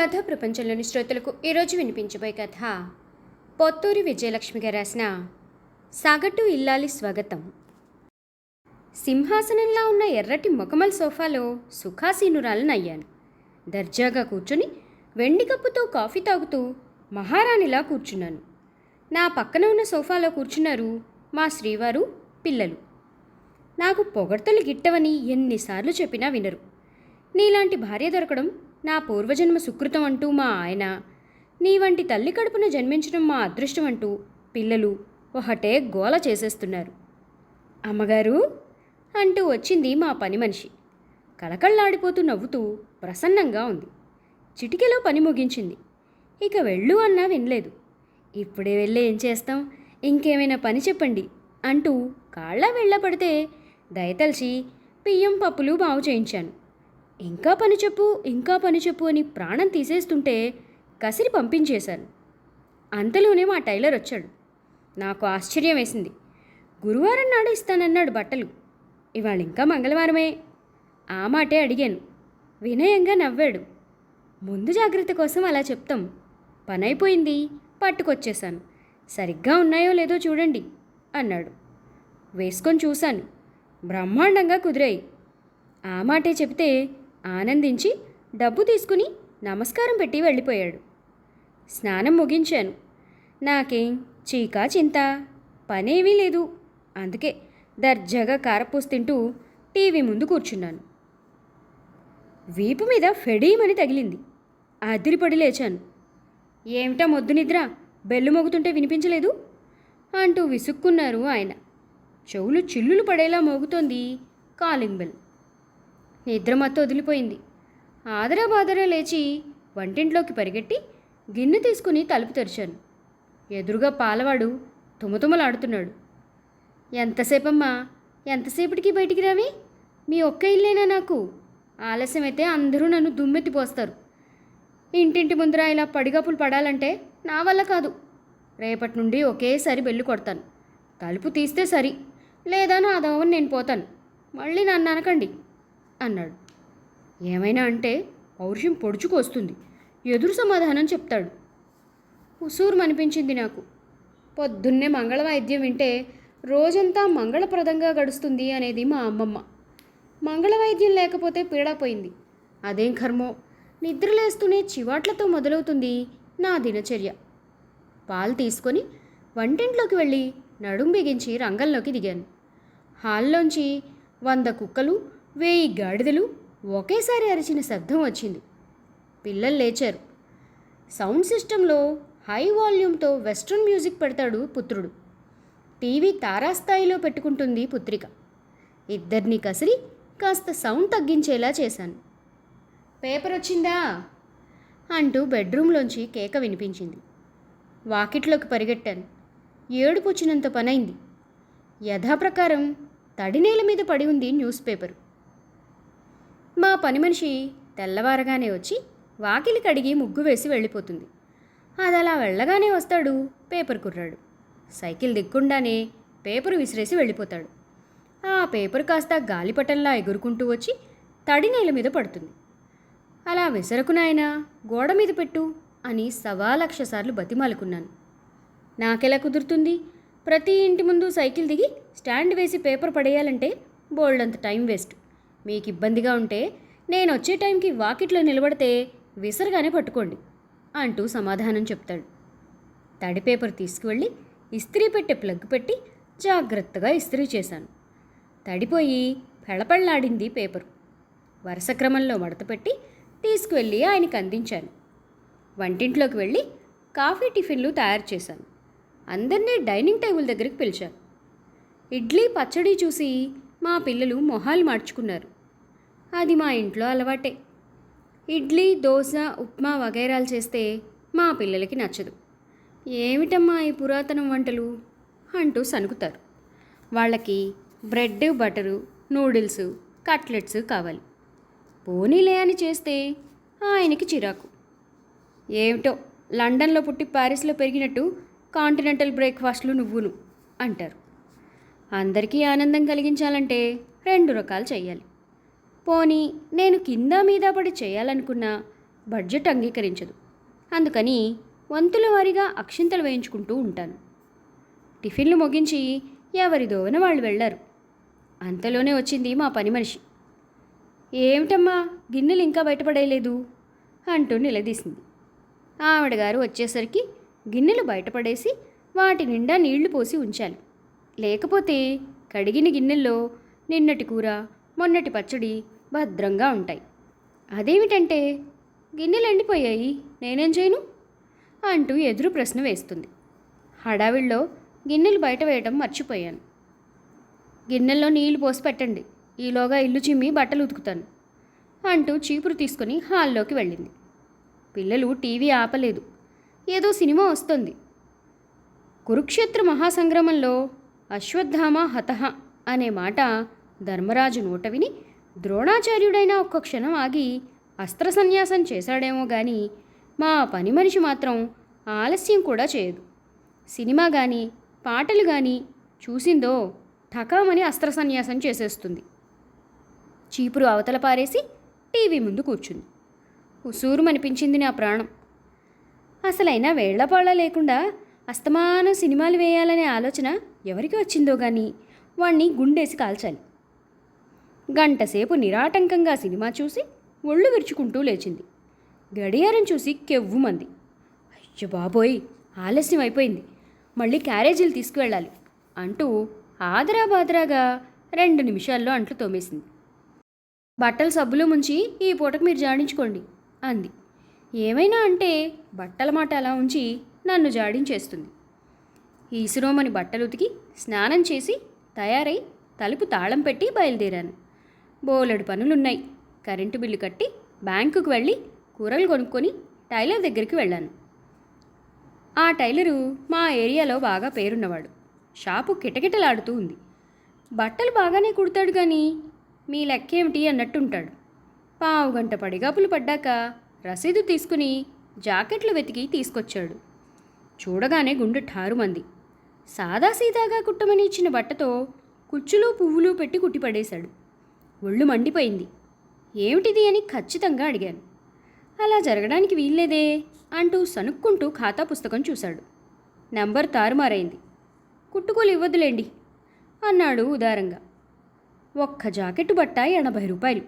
కథ ప్రపంచంలోని శ్రోతలకు ఈరోజు వినిపించబోయే కథ. పొత్తూరి విజయలక్ష్మి గారు రాసిన సగటు ఇల్లాలి స్వాగతం. సింహాసనంలా ఉన్న ఎర్రటి మొకమల్ సోఫాలో సుఖాసీనురాలనయ్యాను దర్జాగా కూర్చుని వెండి కప్పుతో కాఫీ తాగుతూ మహారాణిలా కూర్చున్నాను. నా పక్కన ఉన్న సోఫాలో కూర్చున్నారు మా శ్రీవారు పిల్లలు. నాకు పొగడ్తలు గిట్టవని ఎన్నిసార్లు చెప్పినా వినరు. నీలాంటి భార్య దొరకడం నా పూర్వజన్మ సుకృతం అంటూ మా ఆయన నీ వంటి తల్లి కడుపున జన్మించడం మా అదృష్టం అంటూ పిల్లలు ఒకటే గోల చేసేస్తున్నారు. అమ్మగారు! అంటూ వచ్చింది మా పని మనిషి. కళకళ్ళాడిపోతూ నవ్వుతూ ప్రసన్నంగా ఉంది. చిటికెలో పని ముగించింది. ఇక వెళ్ళు అన్నా వినలేదు. ఇప్పుడే వెళ్ళి ఏం చేస్తాం? ఇంకేమైనా పని చెప్పండి అంటూ కాళ్ళ వెళ్ళపడితే దయతలిచి బియ్యం పప్పులు బాగు చేయించాను. ఇంకా పని చెప్పు ఇంకా పని చెప్పు అని ప్రాణం తీసేస్తుంటే కసిరి పంపించేశాను. అంతలోనే మా టైలర్ వచ్చాడు. నాకు ఆశ్చర్యం వేసింది. గురువారం నాడు ఇస్తానన్నాడు బట్టలు. ఇవాళ ఇంకా మంగళవారమే. ఆ మాటే అడిగాను. వినయంగా నవ్వాడు. ముందు జాగ్రత్త కోసం అలా చెప్తాం. పనైపోయింది పట్టుకొచ్చేశాను. సరిగ్గా ఉన్నాయో లేదో చూడండి అన్నాడు. వేసుకొని చూశాను. బ్రహ్మాండంగా కుదిరాయి. ఆ మాటే చెబితే ఆనందించి డబ్బు తీసుకుని నమస్కారం పెట్టి వెళ్ళిపోయాడు. స్నానం ముగించాను. నాకేం చీకా చింత పనేమీ లేదు. అందుకే దర్జాగా కారపూసి తింటూ టీవీ ముందు కూర్చున్నాను. వీపు మీద ఫెడీమని తగిలింది. అదిరిపడి లేచాను. ఏమిటా మొద్దు నిద్ర? బెల్లు మోగుతుంటే వినిపించలేదు? అంటూ విసుక్కున్నారు ఆయన. చెవులు చిల్లులు పడేలా మోగుతోంది కాలింగ్ బెల్. నిద్ర మత్తు వదిలిపోయింది. ఆదరా బాదరా లేచి వంటింట్లోకి పరిగెట్టి గిన్నె తీసుకుని తలుపు తెరిచాను. ఎదురుగా పాలవాడు తుమతుమలాడుతున్నాడు. ఎంతసేపమ్మా? ఎంతసేపటికి బయటికి రావి? మీ ఒక్క ఇల్లేనా నాకు? ఆలస్యమైతే అందరూ నన్ను దుమ్మెత్తిపోస్తారు. ఇంటింటి ముందర ఇలా పడిగప్పులు పడాలంటే నా వల్ల కాదు. రేపటి నుండి ఒకేసారి బెల్లు కొడతాను. తలుపు తీస్తే సరి. లేదా నా దోవని నేను పోతాను. మళ్ళీ నన్ను అనకండి. అన్నాడు. ఏమైనా అంటే పౌరుషం పొడుచుకొస్తుంది. ఎదురు సమాధానం చెప్తాడు. ఉసూరు అనిపించింది నాకు. పొద్దున్నే మంగళ వాయిద్యం వింటే రోజంతా మంగళప్రదంగా గడుస్తుంది అనేది మా అమ్మమ్మ. మంగళ వాయిద్యం లేకపోతే పీడపోయింది అదేం కర్మో? నిద్రలేస్తూనే చివాట్లతో మొదలవుతుంది నా దినచర్య. పాలు తీసుకొని వంటింట్లోకి వెళ్ళి నడుం బిగించి రంగంలోకి దిగాను. హాల్లోంచి వంద కుక్కలు వేయి గాడిదలు ఒకేసారి అరిచిన శబ్దం వచ్చింది. పిల్లలు లేచారు. సౌండ్ సిస్టంలో హై వాల్యూమ్తో వెస్ట్రన్ మ్యూజిక్ పెడతాడు పుత్రుడు. టీవీ తారాస్థాయిలో పెట్టుకుంటుంది పుత్రిక. ఇద్దరిని కసిరి కాస్త సౌండ్ తగ్గించేలా చేశాను. పేపర్ వచ్చిందా? అంటూ బెడ్రూమ్లోంచి కేక వినిపించింది. వాకిట్లోకి పరిగెట్టాను. ఏడుపు వచ్చినంత పనైంది. యథాప్రకారం తడినేల మీద పడి ఉంది న్యూస్ పేపర్ పని మనిషి తెల్లవారగానే వచ్చి వాకిలి కడిగి ముగ్గు వేసి వెళ్ళిపోతుంది. అది అలా వెళ్ళగానే వస్తాడు పేపర్ కుర్రాడు. సైకిల్ దిక్కుండానే పేపర్ విసిరేసి వెళ్ళిపోతాడు. ఆ పేపర్ కాస్త గాలిపటంలా ఎగురుకుంటూ వచ్చి తడి నేల మీద పడుతుంది. అలా విసరకునాయనా గోడ మీద పెట్టు అని సవా లక్ష సార్లు బతిమాలుకున్నాను. నాకెలా కుదురుతుంది? ప్రతి ఇంటి ముందు సైకిల్ దిగి స్టాండ్ వేసి పేపర్ పడేయాలంటే బోల్డ్ అంత టైం వేస్ట్. మీకు ఇబ్బందిగా ఉంటే నేను వచ్చే టైంకి వాకిట్లో నిలబడితే విసరగానే పట్టుకోండి అంటూ సమాధానం చెప్తాడు. తడి పేపర్ తీసుకువెళ్ళి ఇస్త్రీ పెట్టే ప్లగ్ పెట్టి జాగ్రత్తగా ఇస్త్రీ చేశాను. తడిపోయి పెళపెళ్ళాడింది పేపర్. వరుస క్రమంలో మడతపెట్టి తీసుకువెళ్ళి ఆయనకి అందించాను. వంటింట్లోకి వెళ్ళి కాఫీ టిఫిన్లు తయారు చేశాను. అందరినీ డైనింగ్ టేబుల్ దగ్గరికి పిలిచాను. ఇడ్లీ పచ్చడి చూసి మా పిల్లలు మొహాలు మార్చుకున్నారు. అది మా ఇంట్లో అలవాటే. ఇడ్లీ దోశ ఉప్మా వగైరాలు చేస్తే మా పిల్లలకి నచ్చదు. ఏమిటమ్మా ఈ పురాతనం వంటలు? అంటూ సనుకుతారు వాళ్ళకి బ్రెడ్ బటరు నూడిల్స్ కట్లెట్స్ కావాలి. పోనీలే అని చేస్తే ఆయనకి చిరాకు. ఏమిటో లండన్లో పుట్టి ప్యారిస్లో పెరిగినట్టు కాంటినెంటల్ బ్రేక్ఫాస్ట్లు నువ్వును అంటారు. అందరికీ ఆనందం కలిగించాలంటే రెండు రకాలు చేయాలి పోనీ నేను కింద మీద పడి చేయాలనుకున్నా బడ్జెట్ అంగీకరించదు. అందుకని వంతుల వారీగా అక్షింతలు వేయించుకుంటూ ఉంటాను. టిఫిన్లు ముగించి ఎవరి దోవన వాళ్ళు వెళ్ళారు. అంతలోనే వచ్చింది మా పని మనిషి. ఏమిటమ్మా గిన్నెలు ఇంకా బయటపడేయలేదు అంటూ నిలదీసింది. ఆవిడగారు వచ్చేసరికి గిన్నెలు బయటపడేసి వాటి నిండా నీళ్ళు పోసి ఉంచాలి. లేకపోతే కడిగిన గిన్నెల్లో నిన్నటి కూర మొన్నటి పచ్చడి భద్రంగా ఉంటాయి. అదేమిటంటే గిన్నెలు ఎండిపోయాయి నేనేం చేయను? అంటూ ఎదురు ప్రశ్న వేస్తుంది. హడావిడిలో గిన్నెలు బయట వేయటం మర్చిపోయాను. గిన్నెల్లో నీళ్ళు పోసి పెట్టండి ఈలోగా ఇల్లు చిమ్మి బట్టలు ఉతుకుతాను అంటూ చీపురు తీసుకుని హాల్లోకి వెళ్ళింది. పిల్లలు టీవీ ఆపలేదు. ఏదో సినిమా వస్తుంది. కురుక్షేత్ర మహాసంగ్రామంలో అశ్వత్థామ హతహ అనే మాట ధర్మరాజు నోట విని ద్రోణాచార్యుడైన ఒక్క క్షణం ఆగి అస్త్ర సన్యాసం చేశాడేమో గాని మా పని మనిషి మాత్రం ఆలస్యం కూడా చేయదు. సినిమా కానీ పాటలు కానీ చూసిందో ఠకామని అస్త్ర సన్యాసం చేసేస్తుంది. చీపురు అవతల పారేసి టీవీ ముందు కూర్చుంది. ఉసూరుమనిపించింది నా ప్రాణం. అసలైనా వేళ్ళపాళ్ళ లేకుండా అస్తమానం సినిమాలు వేయాలనే ఆలోచన ఎవరికి వచ్చిందో గాని వాణ్ణి గుండేసి కాల్చాలి. గంటసేపు నిరాటంకంగా సినిమా చూసి ఒళ్ళు విరుచుకుంటూ లేచింది. గడియారం చూసి కెవ్వుమంది. అయ్యో బాబోయ్ ఆలస్యం అయిపోయింది. మళ్ళీ క్యారేజీలు తీసుకువెళ్ళాలి అంటూ ఆదరా బాదరాగా రెండు నిమిషాల్లో అంట్లు తోమేసింది. బట్టలు సబ్బులు ముంచి ఈ పూటకు మీరు జాడించుకోండి అంది. ఏమైనా అంటే బట్టల మాట అలా ఉంచి నన్ను జాడించేస్తుంది. ఈసురోమని బట్టలు ఉతికి స్నానం చేసి తయారై తలుపు తాళం పెట్టి బయలుదేరాను. బోలెడు పనులున్నాయి. కరెంటు బిల్లు కట్టి బ్యాంకుకు వెళ్ళి కూరలు కొనుక్కొని టైలర్ దగ్గరికి వెళ్ళాను. ఆ టైలరు మా ఏరియాలో బాగా పేరున్నవాడు. షాపు కిటకిటలాడుతూ ఉంది. బట్టలు బాగానే కుడతాడు కానీ మీ లెక్కేమిటి అన్నట్టుంటాడు. పావు గంట పడిగాపులు పడ్డాక రసీదు తీసుకుని జాకెట్లు వెతికి తీసుకొచ్చాడు. చూడగానే గుండె ఠారుమంది. సాదాసీదాగా కుట్టమని ఇచ్చిన బట్టతో కుచ్చులు పువ్వులు పెట్టి కుట్టిపడేశాడు. ఒళ్ళు మండిపోయింది. ఏమిటిది అని ఖచ్చితంగా అడిగాను. అలా జరగడానికి వీల్లేదే అంటూ సనుక్కుంటూ ఖాతా పుస్తకం చూశాడు. నంబర్ తారుమారైంది. కుట్టుకోలు ఇవ్వదులేండి అన్నాడు ఉదారంగా. ఒక్క జాకెట్టు బట్ట ఎనభై రూపాయలు.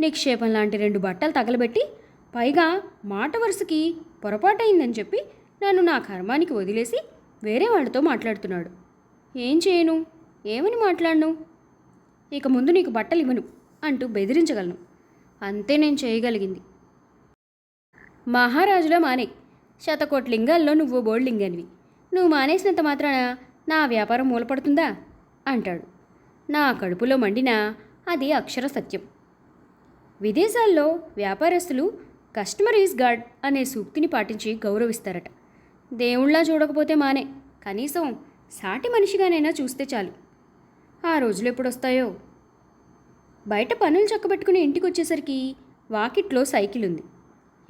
నిక్షేపం లాంటి రెండు బట్టలు తగలబెట్టి పైగా మాట వరుసకి పొరపాటైందని చెప్పి నన్ను నా కర్మానికి వదిలేసి వేరే వాళ్ళతో మాట్లాడుతున్నాడు. ఏం చేయను? ఏమని మాట్లాడను? ఇక ముందు నీకు బట్టలు ఇవ్వను అంటూ బెదిరించగలను. అంతే నేను చేయగలిగింది. మహారాజులో మానే. శతకోటి లింగాల్లో నువ్వు బోల్డింగనివి నువ్వు మానేసినంత మాత్రాన నా వ్యాపారం మూలపడుతుందా? అంటాడు. నా కడుపులో మండినా అది అక్షర సత్యం. విదేశాల్లో వ్యాపారస్తులు కస్టమర్ ఈజ్ గాడ్ అనే సూక్తిని పాటించి గౌరవిస్తారట. దేవుళ్ళా చూడకపోతే మానే. కనీసం సాటి మనిషిగానైనా చూస్తే చాలు. ఆ రోజులు ఎప్పుడొస్తాయో? బయట పనులు చక్కబెట్టుకుని ఇంటికి వచ్చేసరికి వాకిట్లో సైకిల్ ఉంది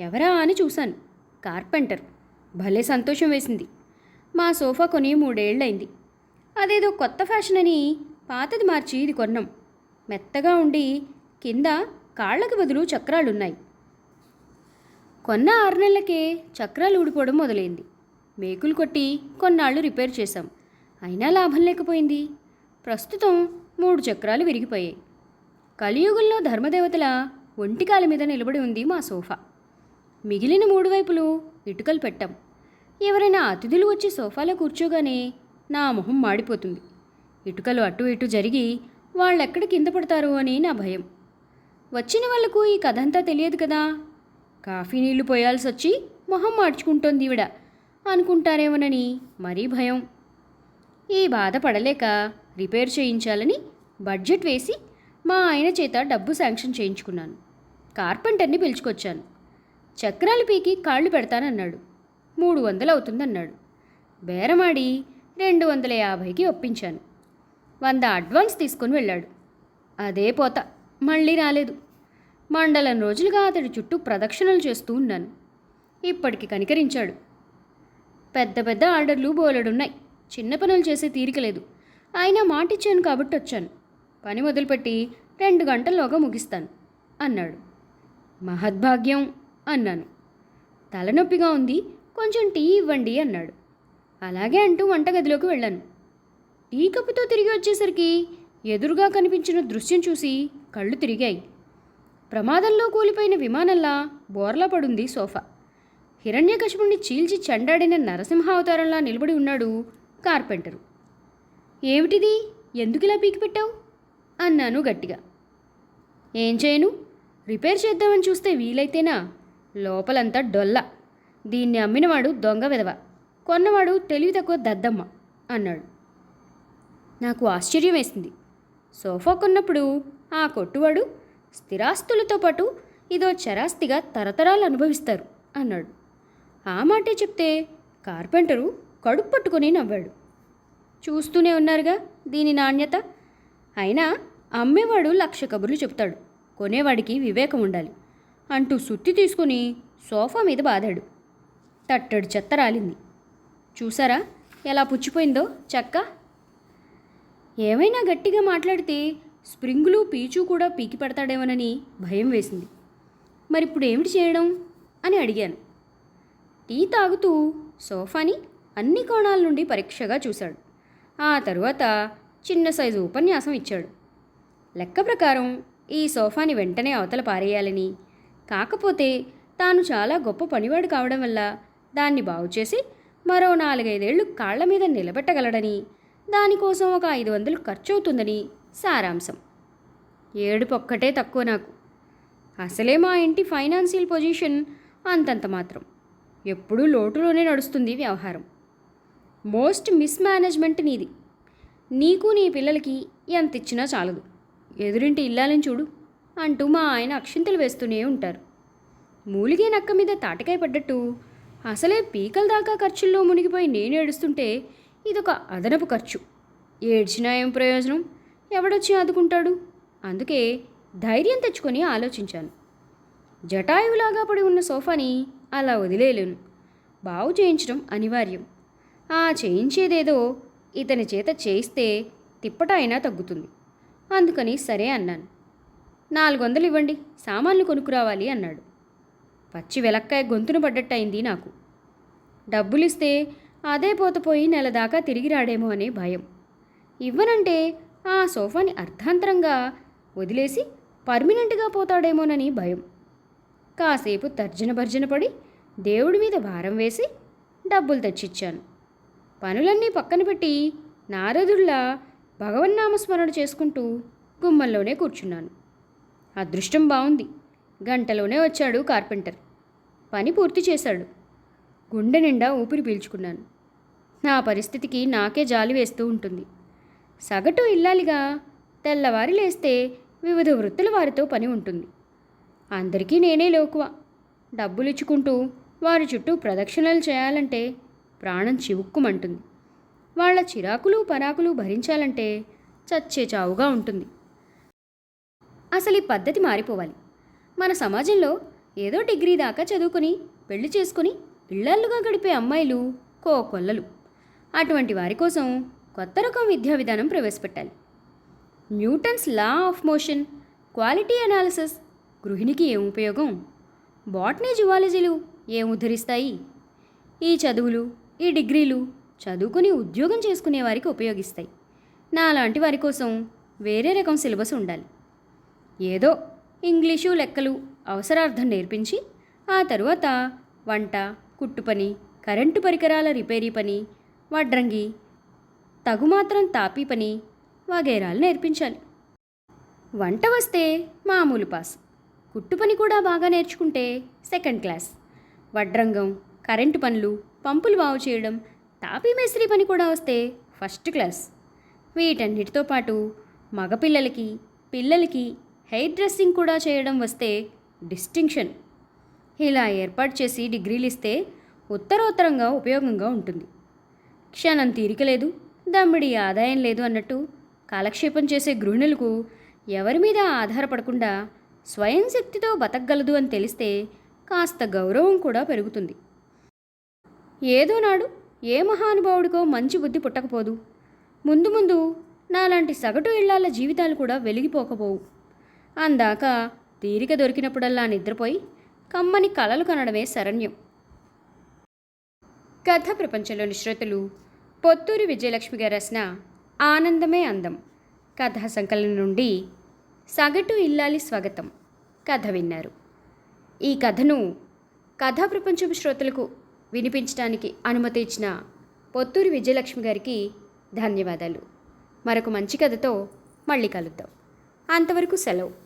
ఎవరా అని చూశాను. కార్పెంటర్. భలే సంతోషం వేసింది. మా సోఫా కొని మూడేళ్ళైంది. అదేదో కొత్త ఫ్యాషన్ అని పాతది మార్చి ఇది కొన్నాం. మెత్తగా ఉండి కింద కాళ్ళకి బదులు చక్రాలున్నాయి. కొన్న ఆరు నెలలకే చక్రాలు ఊడిపోవడం మొదలైంది. మేకులు కొట్టి కొన్నాళ్ళు రిపేర్ చేశాం. అయినా లాభం లేకపోయింది. ప్రస్తుతం మూడు చక్రాలు విరిగిపోయాయి. కలియుగంలో ధర్మదేవతల ఒంటికాల మీద నిలబడి ఉంది మా సోఫా. మిగిలిన మూడు వైపులు ఇటుకలు పెట్టాం. ఎవరైనా అతిథులు వచ్చి సోఫాలో కూర్చోగానే నా మొహం మాడిపోతుంది. ఇటుకలు అటు ఇటు జరిగి వాళ్ళెక్కడ కింద పడతారు అని నా భయం. వచ్చిన వాళ్ళకు ఈ కథ అంతా తెలియదు కదా? కాఫీ నీళ్ళు పోయాల్సి వచ్చి మొహం మార్చుకుంటోంది ఈవిడ. అనుకుంటారేమోనని మరీ భయం. ఈ బాధ పడలేక రిపేర్ చేయించాలని బడ్జెట్ వేసి మా ఆయన చేత డబ్బు శాంక్షన్ చేయించుకున్నాను. కార్పెంటర్ని పిలుచుకొచ్చాను. చక్రాలు పీకి కాళ్ళు పెడతానన్నాడు. మూడు వందలు అవుతుందన్నాడు. బేరమాడి రెండు వందల యాభైకి ఒప్పించాను. వంద అడ్వాన్స్ తీసుకొని వెళ్ళాడు. అదే పోత మళ్ళీ రాలేదు. మండలం రోజులుగా అతడి చుట్టూ ప్రదక్షిణలు చేస్తూ ఉన్నాను. ఇప్పటికి కనికరించాడు. పెద్ద పెద్ద ఆర్డర్లు బోలెడున్నాయి. చిన్న పనులు చేసే తీరిక లేదు. ఆయన మాటిచ్చాను కాబట్టి వచ్చాను. పని మొదలుపెట్టి రెండు గంటల్లోగా ముగిస్తాను అన్నాడు. మహద్భాగ్యం అన్నాను. తలనొప్పిగా ఉంది కొంచెం టీ ఇవ్వండి అన్నాడు. అలాగే అంటూ వంటగదిలోకి వెళ్ళాను. టీ కప్పుతో తిరిగి వచ్చేసరికి ఎదురుగా కనిపించిన దృశ్యం చూసి కళ్ళు తిరిగాయి. ప్రమాదంలో కూలిపోయిన విమానంలా బోర్లా పడుంది సోఫా. హిరణ్యకశిపుణ్ణి చీల్చి చెండాడిన నరసింహావతారంలా నిలబడి ఉన్నాడు కార్పెంటరు. ఏమిటిది? ఎందుకు ఇలా పీకిపెట్టావు అన్నాను గట్టిగా. ఏం చేయను? రిపేర్ చేద్దామని చూస్తే వీలైతేనా? లోపలంతా డొల్ల. దీన్ని అమ్మినవాడు దొంగ విధవ. కొన్నవాడు తెలివి తక్కువ దద్దమ్మ అన్నాడు. నాకు ఆశ్చర్యం వేసింది. సోఫా కొన్నప్పుడు ఆ కొట్టువాడు స్థిరాస్తులతో పాటు ఇదో చరాస్తిగా తరతరాలు అనుభవిస్తారు అన్నాడు. ఆ మాటే చెప్తే కార్పెంటరు కడుపు పట్టుకొని నవ్వాడు. చూస్తూనే ఉన్నారుగా దీని నాణ్యత. అయినా అమ్మేవాడు లక్ష కబుర్లు చెప్తాడు కొనేవాడికి వివేకం ఉండాలి. అంటూ సుత్తి తీసుకుని సోఫా మీద బాదాడు. తట్టడు చెత్త రాలింది. చూసారా ఎలా పుచ్చిపోయిందో చెక్క? ఏమైనా గట్టిగా మాట్లాడితే స్ప్రింగులు పీచు కూడా పీకి పెడతాడేమోనని భయం వేసింది. మరిప్పుడు ఏమిటి చేయడం? అని అడిగాను. టీ తాగుతూ సోఫాని అన్ని కోణాల నుండి పరీక్షగా చూశాడు. ఆ తరువాత చిన్న సైజు ఉపన్యాసం ఇచ్చాడు. లెక్క ప్రకారం ఈ సోఫాని వెంటనే అవతల పారేయాలని కాకపోతే తాను చాలా గొప్ప పనివాడు కావడం వల్ల దాన్ని బాగు చేసి మరో నాలుగైదేళ్ళు కాళ్ళ మీద నిలబెట్టగలడని దానికోసం ఒక ఐదు వందలు ఖర్చు అవుతుందని సారాంశం. ఏడుపు ఒక్కటే తక్కువ నాకు. అసలే మా ఇంటి ఫైనాన్షియల్ పొజిషన్ అంతంత మాత్రం. ఎప్పుడూ లోటులోనే నడుస్తుంది వ్యవహారం. మోస్ట్ మిస్ మేనేజ్మెంట్ నీది. నీకు నీ పిల్లలకి ఎంత ఇచ్చినా చాలదు. ఎదురింటి ఇల్లాలని చూడు అంటూ మా ఆయన అక్షింతలు వేస్తూనే ఉంటారు. మూలిగే నక్క మీద తాటకాయ పడ్డట్టు అసలే పీకల దాకా ఖర్చుల్లో మునిగిపోయి నేను ఏడుస్తుంటే ఇదొక అదనపు ఖర్చు. ఏడ్చినా ఏం ప్రయోజనం? ఎవడొచ్చి ఆదుకుంటాడు? అందుకే ధైర్యం తెచ్చుకొని ఆలోచించాను. జటాయువులాగా పడి ఉన్న సోఫాని అలా వదిలేయలేను. బాగు చేయించడం అనివార్యం. ఆ చేయించేదేదో ఇతని చేత చేయిస్తే తిప్పటైనా తగ్గుతుంది. అందుకని సరే అన్నాను. నాలుగు వందలు ఇవ్వండి సామాన్లు కొనుక్కురావాలి అన్నాడు. పచ్చి వెలక్కాయ గొంతున పడ్డట్టయింది నాకు. డబ్బులిస్తే అదే పోతపోయి నెల దాకా తిరిగి రాడేమో అనే భయం. ఇవ్వనంటే ఆ సోఫాని అర్ధాంతరంగా వదిలేసి పర్మినెంట్గా పోతాడేమోనని భయం. కాసేపు తర్జన భర్జన పడి దేవుడి మీద భారం వేసి డబ్బులు తెచ్చిచ్చాను. పనులన్నీ పక్కన పెట్టి నారదుల్లా భగవన్నామస్మరణ చేసుకుంటూ గుమ్మంలోనే కూర్చున్నాను. అదృష్టం బాగుంది గంటలోనే వచ్చాడు కార్పెంటర్. పని పూర్తి చేశాడు. గుండె నిండా ఊపిరి పీల్చుకున్నాను. నా పరిస్థితికి నాకే జాలి వేస్తూ ఉంటుంది. సగటు ఇల్లాలిగా తెల్లవారి లేస్తే వివిధ వృత్తుల వారితో పని ఉంటుంది. అందరికీ నేనే లోకువ. డబ్బులు ఇచ్చుకుంటూ వారి చుట్టూ ప్రదక్షిణలు చేయాలంటే ప్రాణం చివుక్కుమంటుంది. వాళ్ళ చిరాకులు పరాకులు భరించాలంటే చచ్చే చావుగా ఉంటుంది. అసలు ఈ పద్ధతి మారిపోవాలి. మన సమాజంలో ఏదో డిగ్రీ దాకా చదువుకుని పెళ్ళి చేసుకుని ఇళ్ళల్లుగా గడిపే అమ్మాయిలు కోకొల్లలు. అటువంటి వారి కోసం కొత్త రకం విద్యా విధానం ప్రవేశపెట్టాలి. Newton's law of motion quality analysis గృహిణికి ఏం ఉపయోగం? బాటనీ జువాలజీలు ఏం ఉద్ధరిస్తాయి? ఈ చదువులు ఈ డిగ్రీలు చదువుకుని ఉద్యోగం చేసుకునే వారికి ఉపయోగిస్తాయి. నాలాంటి వారి కోసం వేరే రకం సిలబస్ ఉండాలి. ఏదో ఇంగ్లీషు లెక్కలు అవసరార్థం నేర్పించి ఆ తరువాత వంట కుట్టు పని కరెంటు పరికరాల రిపేరీ పని వడ్రంగి తగుమాత్రం తాపీ పని వగైరాలు నేర్పించాలి. వంట వస్తే మామూలు పాస్. కుట్టు పని కూడా బాగా నేర్చుకుంటే సెకండ్ క్లాస్. వడ్రంగం కరెంటు పనులు పంపులు బాగు చేయడం తాపీ మేస్త్రీ పని కూడా వస్తే ఫస్ట్ క్లాస్. వీటన్నిటితో పాటు మగపిల్లలకి పిల్లలకి హెయిర్ డ్రెస్సింగ్ కూడా చేయడం వస్తే డిస్టింక్షన్. ఇలా ఏర్పాటు చేసి డిగ్రీలు ఇస్తే ఉత్తరోత్తరంగా ఉపయోగంగా ఉంటుంది. క్షణం తీరిక లేదు దమ్మిడి ఆదాయం లేదు అన్నట్టు కాలక్షేపం చేసే గృహిణులకు ఎవరి మీద ఆధారపడకుండా స్వయం శక్తితో బతకగలదు అని తెలిస్తే కాస్త గౌరవం కూడా పెరుగుతుంది. ఏదో నాడు ఏ మహానుభావుడికో మంచి బుద్ధి పుట్టకపోదు. ముందు ముందు నాలాంటి సగటు ఇళ్ళాల జీవితాలు కూడా వెలిగిపోకపోవు. అందాక తీరిక దొరికినప్పుడల్లా నిద్రపోయి కమ్మని కలలు కనడమే శరణ్యం. కథ ప్రపంచంలోని శ్రోతలు పొత్తూరి విజయలక్ష్మి గారు రాసిన ఆనందమే అందం. కథా సంకలనం నుండి సగటు ఇల్లాలి స్వాగతం. కథ విన్నారు. ఈ కథను కథా ప్రపంచం శ్రోతలకు వినిపించడానికి అనుమతి ఇచ్చిన పొత్తూరి విజయలక్ష్మి గారికి ధన్యవాదాలు. మరొక మంచి కథతో మళ్ళీ కలుద్దాం. అంతవరకు సెలవు.